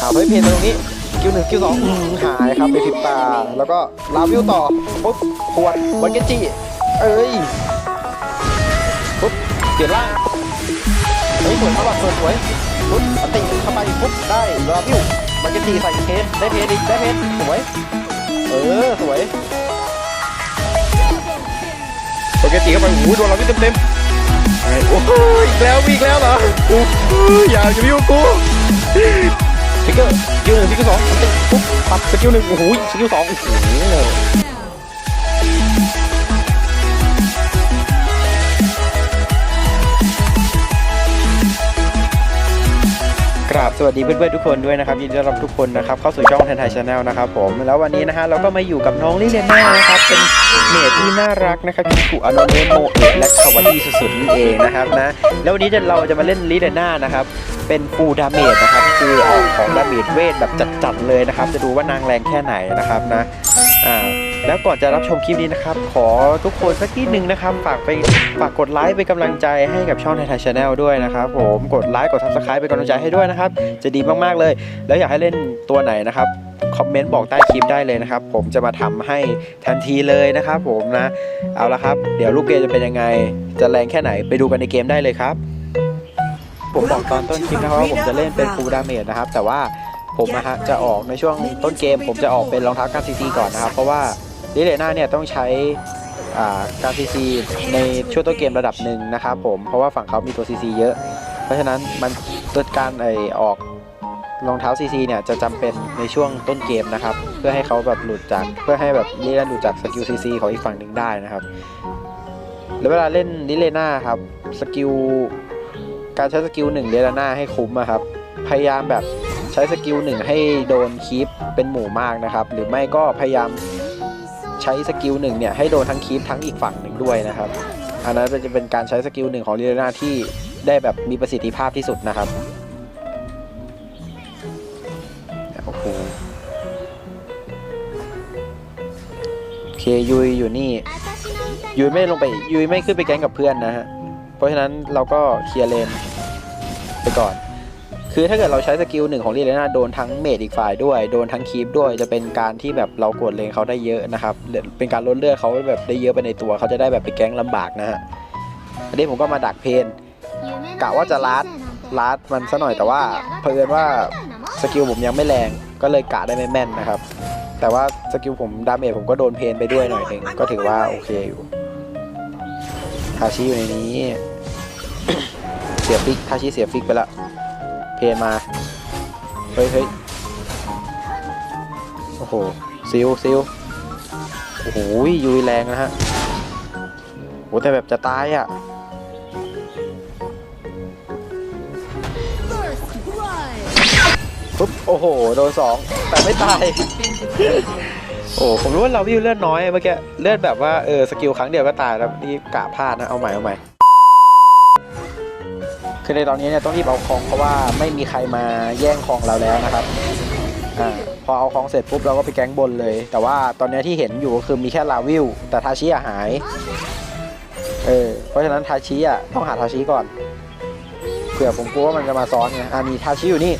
อ่าเฮ้ยเพนตรงนี้คิวหนึ่งคิวสองหายครับไปพริบตา แล้วก็ลาวิวต่อปุ๊บขวดบอลเกจิเอ้ยปุ๊บเปลี่ยนร่างเฮ้ยสวยมากว่ะสวยสวยปุ๊บอติเข้าไปปุ๊บได้ลาวิวบอลเกจิใส่เพนได้เพนอีกได้เพนสวยเออสวยบอลเกจิเข้าไปโอ้โหโดนลาวิวเต็มเต็มอ้โอ้ยอีกแล้วอีกแล้วเหรอโอ้ยอย่าอย่ามายุ่กู สกิลสกิลหนึ่งสกิลสองปุ๊บปัดสกิลหนึ่งโอ้โหสกิลสองโอ้โห กราบสวัสดีเพื่อนๆทุกคนด้วยนะครับยินดีต้อนรับทุกคนนะครับเข้าสู่ช่องแทนไทยชาแนลนะครับผมแล้ววันนี้นะฮะเราก็มาอยู่กับน้องลิเลน่านะครับเป็นเมดที่น่ารักนะครับคิคุอโนเนโมเอะและคาวาตี้สุดๆนั่นเองนะครับนะแล้ววันนี้จะเราจะมาเล่นลิเลน่านะครับเป็นฟูดาเมจนะครับคือออกของดาเมจเวทแบบจัดๆเลยนะครับ จะดูว่านางแรงแค่ไหนนะครับนะอ่า แล้วก่อนจะรับชมคลิปนี้นะครับ ขอทุกคนสักนิดนึงนะครับ ฝากไปฝากกดไลค์เป็นกำลังใจให้กับช่องไทยไทยชาแนลด้วยนะครับผมกดไลค์กดซับสไครป์เป็นกำลังใจให้ด้วยนะครับ จะดีมากๆเลย แล้วอยากให้เล่นตัวไหนนะครับคอมเมนต์บอกใต้คลิปได้เลยนะครับ ผมจะมาทำให้ทันทีเลยนะครับ ผมนะ เอาละครับ เดี๋ยวลูกเกมจะเป็นยังไง จะแรงแค่ไหนไปดูกันในเกมได้เลยครับ ผมบอกตอนต้นคลิปนะครับว่าผมจะเล่นเป็นฟูลดาเมจนะครับ แต่ว่าผมนะฮะจะออกในช่วงต้นเกม ผมจะออกเป็นรองเท้าการซีซีก่อนนะครับ เพราะว่า ลิเลน่าเนี่ยต้องใช้การซีซีในช่วงต้นเกมระดับหนึ่งนะครับผมเพราะว่าฝั่งเขามีตัวซีซีเยอะ เพราะฉะนั้นมันตัวการไอออกรองเท้าซีซีเนี่ยจะจำเป็นในช่วงต้นเกมนะครับ เพื่อให้เขาแบบหลุดจากเพื่อให้แบบลิเลน่าหลุดจากสกิลซีซีของอีกฝั่งหนึ่งได้นะครับแล้วเวลาเล่นลิเลน่าครับสกิลการใช้สกิลหนึ่งเลน่าให้คุ้มอะครับพยายามแบบใช้สกิลหนึ่งให้โดนคีปเป็นหมู่มากนะครับ หรือไม่ก็พยายาม ใช้สกิลหนึ่งเนี่ยให้โดนทั้งคีปทั้งอีกฝั่งหนึ่งด้วยนะครับ อันนั้นจะเป็นการใช้สกิลหนึ่งของเลาน่าที่ได้แบบมีประสิทธิภาพที่สุดนะครับโอ้โหโอเคยุยอยู่นี่ยุยไม่ลงไปยุยไม่ขึ้นไปแก๊งกับเพื่อนนะฮะเพราะฉะนั้นเราก็เคลียร์เลนไปก่อน คือถ้าเกิดเราใช้สกิลหนึ่งของลีเลน่าโดนทั้งเมดอีกฝ่ายด้วย โดนทั้งคีปด้วยจะเป็นการที่แบบเรากดเลนเขาได้เยอะนะครับ เป็นการลดเลือดเขาแบบได้เยอะไปในตัวเขาจะได้แบบไปแก๊งลำบากนะฮะอันนี้ผมก็มาดักเพนกะว่าจะลัดลัดมันซะหน่อยแต่ว่าเพิ่นว่าสกิลผมยังไม่แรงก็เลยกะได้ไม่แม่นนะครับ แต่ว่าสกิลผมดาเมจผมก็โดนเพนไปด้วยหน่อยหนึ่งก็ถือว่าโอเคอยู่ทาชิอยู่ในนี้ เสียฟิกทาชิเสียฟิกไปละ เพนมา เฮ้ยเฮ้ยโอ้โหซิลซิลโอ้โหยุยแรงนะฮะโอ้แต่แบบจะตายอะปุ๊บโอ้โห โดนสองแต่ไม่ตาย โอ้ผมรู้ว่าเราวิวเลือดน้อยเมื่อกี้ เลือดแบบว่า เออ สกิลครั้งเดียวก็ตายแล้วนี่กะพลาดนะ เอาใหม่ เอาใหม่ คือในตอนนี้เนี่ยต้องรีบเอาของเพราะว่าไม่มีใครมาแย่งของเราแล้วนะครับอ่าพอเอาของเสร็จปุ๊บเราก็ไปแก๊งบนเลย แต่ว่าตอนนี้ที่เห็นอยู่ก็คือมีแค่ลาวิวแต่ทาชิอะหายเออเพราะฉะนั้นทาชิอะต้องหาทาชิก่อนเผื่อผมกลัวว่ามันจะมาซ้อนไงอ่ามีทาชิอยู่นี่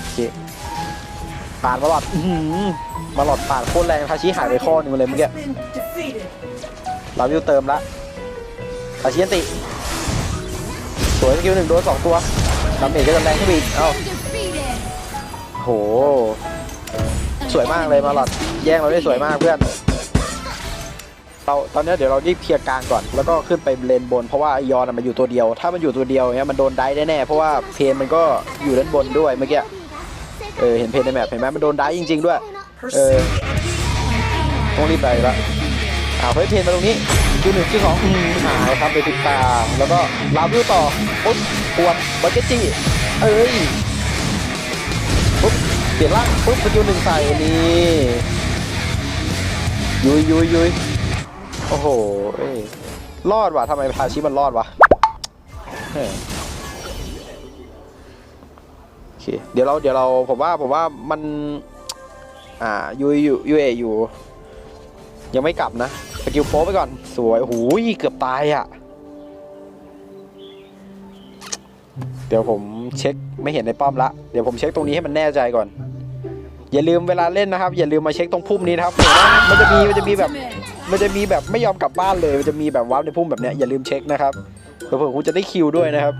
โอเคปาดมาหลอดมาหลอดปาดโคตรแรงทาชิหายไปข้อหนึงเลยเมื่อกี้ลาวิวเติมละทาชิยันติ สวยสกิลหนึ่งโดนสองตัวดาเมจก็จะแรงขึ้นไปอีกเอ้าโห สวยมากเลยมาหลอดแย่งเราได้สวยมากเพื่อนเราตอนนี้เดี๋ยวเรารีบเคลียร์กลางก่อนแล้วก็ขึ้นไปเลนบน เพราะว่ายอนมันอยู่ตัวเดียว ถ้ามันอยู่ตัวเดียวเนี้ยมันโดนได้แน่ๆเพราะว่าเพนมันก็อยู่ด้านบนด้วยเมื่อกี้เออเห็นเพนในแมปเห็นไหมมันโดนได้จริง ๆ ด้วยเออต้องรีบไปละอ้าวเฮ้ยเพนมาตรงนี้ คิวหนึ่งคิวสองอืมหายครับไปติดตาม แล้วก็ลาวิวต่อปุ๊บปวดบัตเจจี้เอ้ยปุ๊บเปลี่ยนร่างปุ๊บสกิลหนึ่งใส่นี่ยุยยุยยุยโอ้โหเอ้ยรอดว่ะทำไมพาชิมันรอดวะโอเคเดี๋ยวเราเดี๋ยวเราผมว่าผมว่ามัน อ่ายูยูยูเออยู่ ยังไม่กลับนะสกิลโฟไปก่อน สวยโอ้โหเกือบตายอะ เดี๋ยวผมเช็คไม่เห็นในป้อมละ เดี๋ยวผมเช็คตรงนี้ให้มันแน่ใจก่อน อย่าลืมเวลาเล่นนะครับ อย่าลืมมาเช็คตรงพุ่มนี้นะครับเดี๋ยวนะมันจะมีมันจะมีแบบ มันจะมีแบบไม่ยอมกลับบ้านเลย มันจะมีแบบว้าวในพุ่มแบบเนี้ยอย่าลืมเช็คนะครับเผื่อคุณจะได้คิวด้วยนะครับ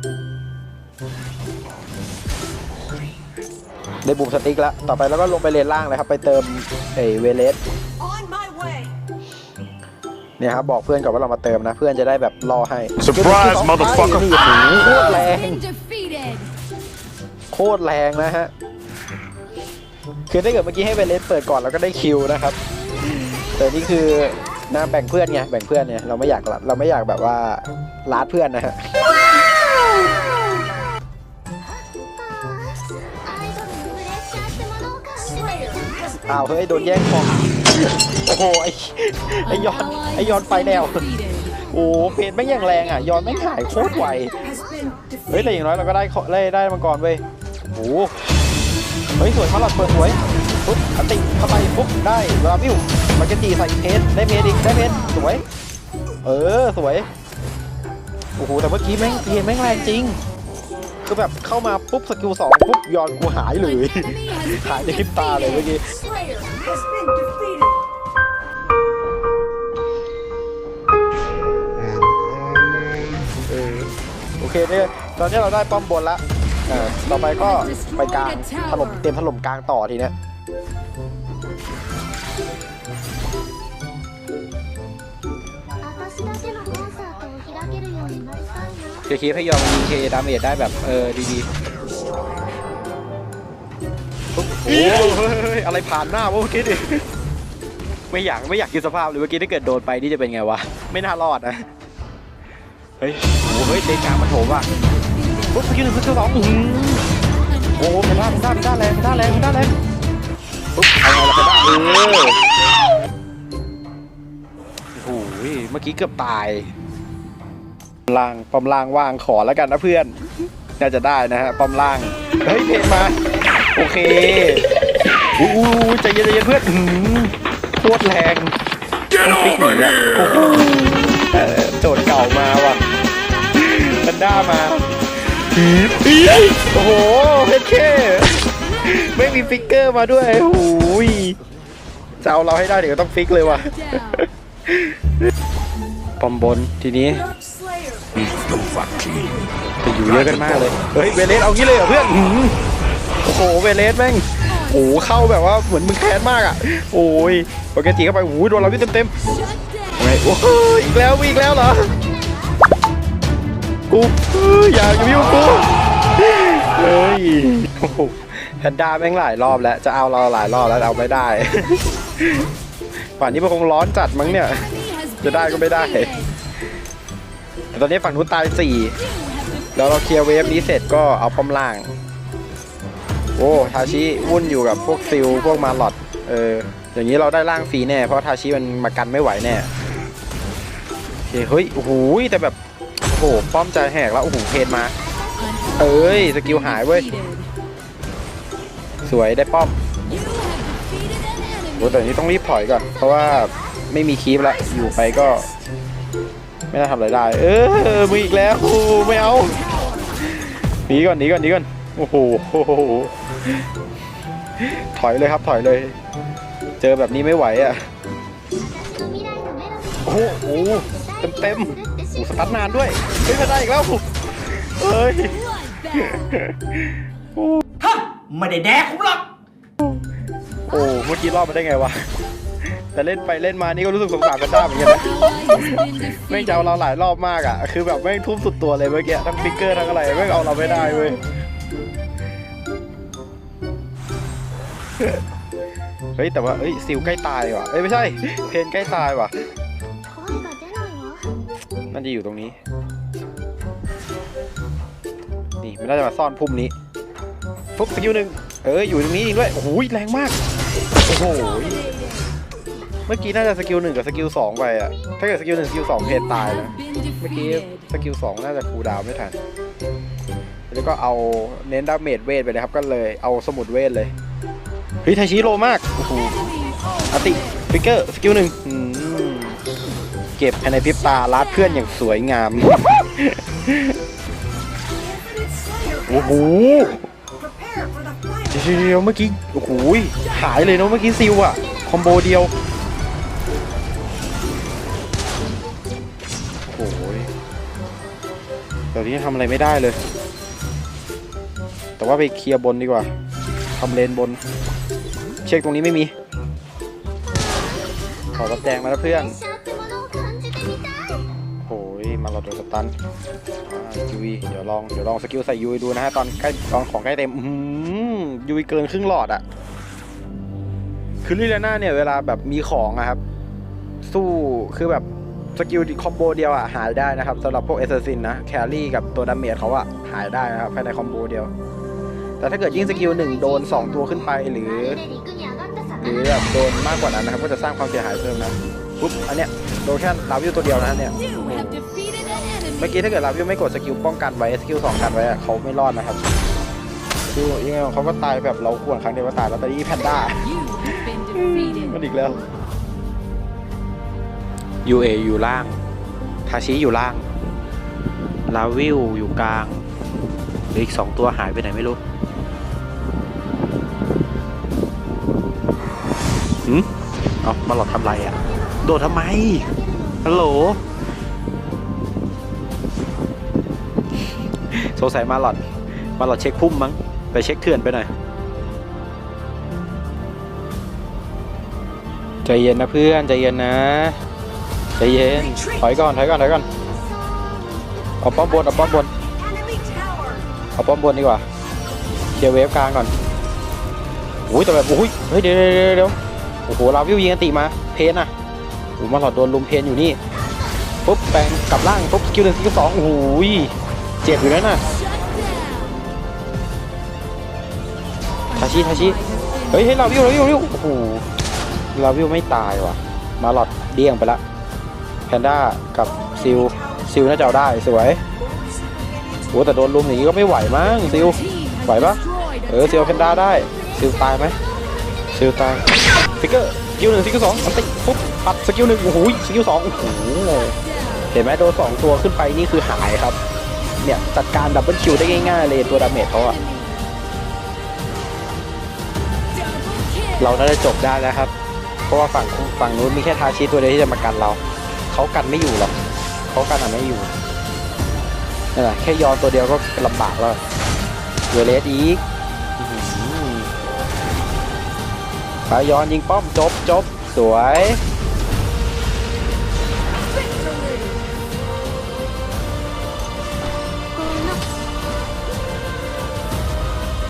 ได้บูมสติ๊กแล้ว ต่อไปแล้วก็ลงไปเลนล่างเลยครับ ไปเติมไอเวเลส เนี่ยครับบอกเพื่อนก่อนว่าเรามาเติมนะ เพื่อนจะได้แบบรอให้ Surprise, motherfucker นี่โอ้โหโคตรแรง Been defeated. โคตรแรงนะฮะ คือถ้าเกิดเมื่อกี้ให้เวเลสเปิดก่อนเราก็ได้คิวนะครับ แต่นี่คือนะแบ่งเพื่อนไงแบ่งเพื่อนเนี่ยเราไม่อยากเราไม่อยากแบบว่าลาดเพื่อนนะฮะอ้าวเฮ้ยโดนแย่งของโอ้โหไอ้ไอ้ยอน ไอ้ยอนไปแล้ว Defeated. โอ้เพนไม่งยังแรงอะยอนไม่งหายโคตรไว Has been เฮ้ย defeated. แต่อย่างน้อยเราก็ได้ขอได้ได้มังกรเว้ยโอ้โหเฮ้ยสวยพาราดเปิดสวยปุ๊บอันติเข้าไปปุ๊บได้เวลาวิวมาเกจีใส่เพชรได้เพชรอีกได้เพชรสวย เออสวยโอ้โหแต่เมื่อกี้แม่งเพนแม่งแรงจริงคือแบบเข้ามาปุ๊บสกิลสองปุ๊บยอนกูหายเลย Enemy has หาย been ในพริบตาเลยเมื่อ defeated. กี้ เคเนี่ยตอนนี้เราได้ป้อมบนละเออต่อไปก็ไปกลางถล่มเตรียมถล่มกลางต่อทีเนี้ยเคคีให้ยอมมีเคดาเมจได้แบบเออดีๆปุ๊บโอ้โหเฮ้ยอะไรผ่านหน้าวะเมื่อกี้ดิไม่อยากไม่อยากคิดสภาพเลยเมื่อกี้ถ้าเกิดโดนไปนี่จะเป็นไงวะ ไม่น่ารอดนะ เฮ้ยโอ้โหเฮ้ยเดนกลางมาโถมว่ะปุ๊บสกิลหนึ่งสกิลสองอื้อหือโอ้โหเพนด้าเพนด้าเพนด้าแรงเพนด้าแรงเพนด้าแรงปุ๊บเอาไงล่ะเพนด้าเออโอ้โหเมื่อกี้เกือบตายล่างปอมล่างว่างขอแล้วกันนะเพื่อน น่าจะได้นะฮะปอมล่าง เฮ้ยเพนมา โอเคอู้หูใจเย็นใจเย็นเพื่อนอื้อหือโคตรแรง Get over here! เออโจทย์เก่ามาว่ะแพน ด้ามาผีปีโอ้โหเพชรเคไม่มีฟิกเกอร์มาด้วยโอ้โหยจะเอาเราให้ได้เดี๋ยวต้องฟิกเลยว่ะปอมบนทีนี้จะอยู่เยอะกันมากเลย เฮ้ย เวเลสเอางี้เลยเหรอเพื่อน โอ้โห เวเลสแม่ง โอ้โหเข้าแบบว่าเหมือนมึงแค้นมากอะ โอ้ยปกติเข้าไปโอ้โหโดนเราวิ่งเต็ม Shut down. ๆไงโอ้ยอีกแล้วอีกแล้วเหรอ กูอย่าอย่ายุ่งกูเฮ้ยโอ้โหแพนด้าแม่งหลายรอบแล้ว จะเอาเราหลายรอบแล้วเอาไม่ได้ ป่านนี้มันคงร้อนจัดมั้งเนี่ย จะได้ก็ไม่ได้แต่ตอนนี้ฝั่งนู้นตายสี่แล้วเราเคลียร์เวฟนี้เสร็จก็เอาป้อมล่าง โอ้ทาชิวุ่นอยู่กับพวกซิลพวกมาลอดเอออย่างนี้เราได้ล่างฟรีแน่เพราะทาชิมันมากันไม่ไหวแน่โอเคเฮ้ยโอ้โหแต่แบบ โอ้โหป้อมใจแหกแล้วโอ้โหเพนมา เอ้ยสกิลหายเว้ย สวยได้ป้อมโอ้แต่นี้ต้องรีบถอยก่อน เพราะว่าไม่มีคีปละอยู่ไปก็ ไม่น่าทำอะไรได้ เออมึงอีกแล้วโอ้โหไม่เอาหนีก่อนหนีก่อนหนีก่อนโอ้โหถอยเลยครับถอยเลย เจอแบบนี้ไม่ไหวอะโอ้โหเต็มเต็ม อ้โหสตาร์ทนานด้วยเฮ้ยมาได้อีกแล้วเฮ้ย Bloodbath. ไม่ได้แดกผมหรอกโอ้เมื่อกี้รอดมาได้ไงวะแต่เล่นไปเล่นมานี่ก็รู้สึกสงสารกันด้าเหมือนกันนะ Ally has been แม่งจะเอา defeated. เราหลายรอบมากอะ คือแบบแม่งทุ่มสุดตัวเลยเมื่อกี้ทั้งฟิกเกอร์ทั้งอะไรแม่งเอาเราไม่ได้เว้ยเฮ้ยแต่ว่าเอ้ยซิลใกล้ตายว่ะเอ้ยไม่ใช่ เพนใกล้ตายว่ะ น่าจะอยู่ตรงนี้ นี่มันน่าจะมาซ่อนพุ่มนี้ปุ๊บสกิลหนึ่งเอออยู่ตรงนี้จริงด้วยโอ้โหแรงมากโอ้โหเมื่อกี้น่าจะสกิลหนึ่งกับสกิลสองไปอะถ้าเกิดสกิลหนึ่งสกิลสองเพนตายนะ Been เมื่อกี้สกิลสองน่าจะคูลดาวไม่ทันแล้วก็เอาเน้นดาเมจเวทไปนะครับก็เลยเอาสมุดเวทเลยเฮ้ยไทชิโรมากโอ้โหอติฟิกเกอร์สกิลหนึ่งอืม เก็บภายในพริบตาลัดเพื่อนอย่างสวยงาม Infinite Slayer โอ้โห Prepare for the fight. เดี๋ยวเดี๋ยวเมื่อกี้ โอ้โหหายเลยเนาะเมื่อกี้ซิลอะคอมโบเดียว โอ้โหตอนนี้ทำอะไรไม่ได้เลย แต่ว่าไปเคลียร์บนดีกว่าทำเลนบน เช็คตรงนี้ไม่มี ขอรับแจงมาแล้วเพื่อนโอ้ย มาเราโดนสตันอ่ายุยเดี๋ยวลองเดี๋ยวลองสกิลใส่ยุยดูนะฮะตอนใกล้ตอนของใกล้เต็มอื้อหือยุยเกินครึ่งหลอดอะคือลิเลน่าเนี่ยเวลาแบบมีของอะครับ สู้คือแบบสกิลคอมโบเดียวอะหายได้นะครับสำหรับพวกเอเซอร์ซินนะแครี่กับตัวดาเมจเขาอะหายได้นะครับภายในคอมโบเดียว แต่ถ้าเกิดยิ่งสกิลหนึ่งโดน 2 ตัวขึ้นไปหรือ หรือแบบโดนมากกว่านั้นนะครับ ก็จะสร้างความเสียหายเพิ่มนะปุ๊บอันเนี้ยโดนแค่ลาวิวตัวเดียวนะเนี่ย เมื่อกี้ถ้าเกิดลาวิวไม่กดสกิลป้องกันไว้สกิลสองกันไว้อะเขาไม่รอดนะครับคือยังไงเขาก็ตายแบบเราควรครั้งเดียวก็ตายแล้วแต่นี่แพนด้า You have been defeated. มันอีกแล้วยูเออยู่ล่าง ทาชิอยู่ล่าง ลาวิวอยู่กลางเหลืออีกสองตัวหายไปไหนไม่รู้หืมเอามาหลอดทำไรอะ โดดทำไม ฮัลโหล สงสัยมาหลอดมาหลอดเช็คพุ่มมั้งไปเช็คเถื่อนไปหน่อยใจเย็นนะเพื่อนใจเย็นนะใจเย็นถอยก่อนถอยก่อนถอยก่อนเอาป้อมบนเอาป้อมบนเอาป้อมบนดีกว่าเคลียร์เวฟกลางก่อนโอ้ยแต่แบบโอ้ยเฮ้ยเดี๋ยวเดี๋ยวเดี๋ยวโอ้โหลาวิวยิงอันติมาเพนอะโอ้มาหลอดโดนลุมเพนอยู่นี่ปุ๊บแปลงกลับล่างปุ๊บสกิลหนึ่งสกิลสองโอ้โห เจ็บอยู่แล้วน่ะทาชิทาชิเฮ้ยเฮ้ยลาวิวลาวิวลาวิวโอ้โหลาวิวไม่ตายว่ะ มาหลอดเดี้ยงไปละแพนด้ากับซิลซิลน่าจะเอาได้สวยโอ้แต่โดนลุมอย่างนี้ก็ไม่ไหวมั้งซิลไหวปะเออซิลแพนด้าได้ซิลตายไหมซิลตายฟิกเกอร์สกิลหนึ่งสกิลสองอันติปุ๊บปัดสกิลหนึ่งโอ้โหสกิลสองโอ้โหเห็นไหมโดนสองตัวขึ้นไปนี่คือหายครับ เนี่ยจัดการดับเบิลคิวได้ง่ายๆเลยตัวดาเมจเขาอะเราน่าจะจบได้แล้วครับ เพราะว่าฝั่งฝั่งนู้นมีแค่ทาชิตัวเดียวที่จะมากันเรา เขากันไม่อยู่หรอกเขากันอะไม่อยู่นั่นแหละแค่ยอนตัวเดียวก็ลำบากแล้วเวเลสอีกไปยอนยิงป้อมจบจบสวย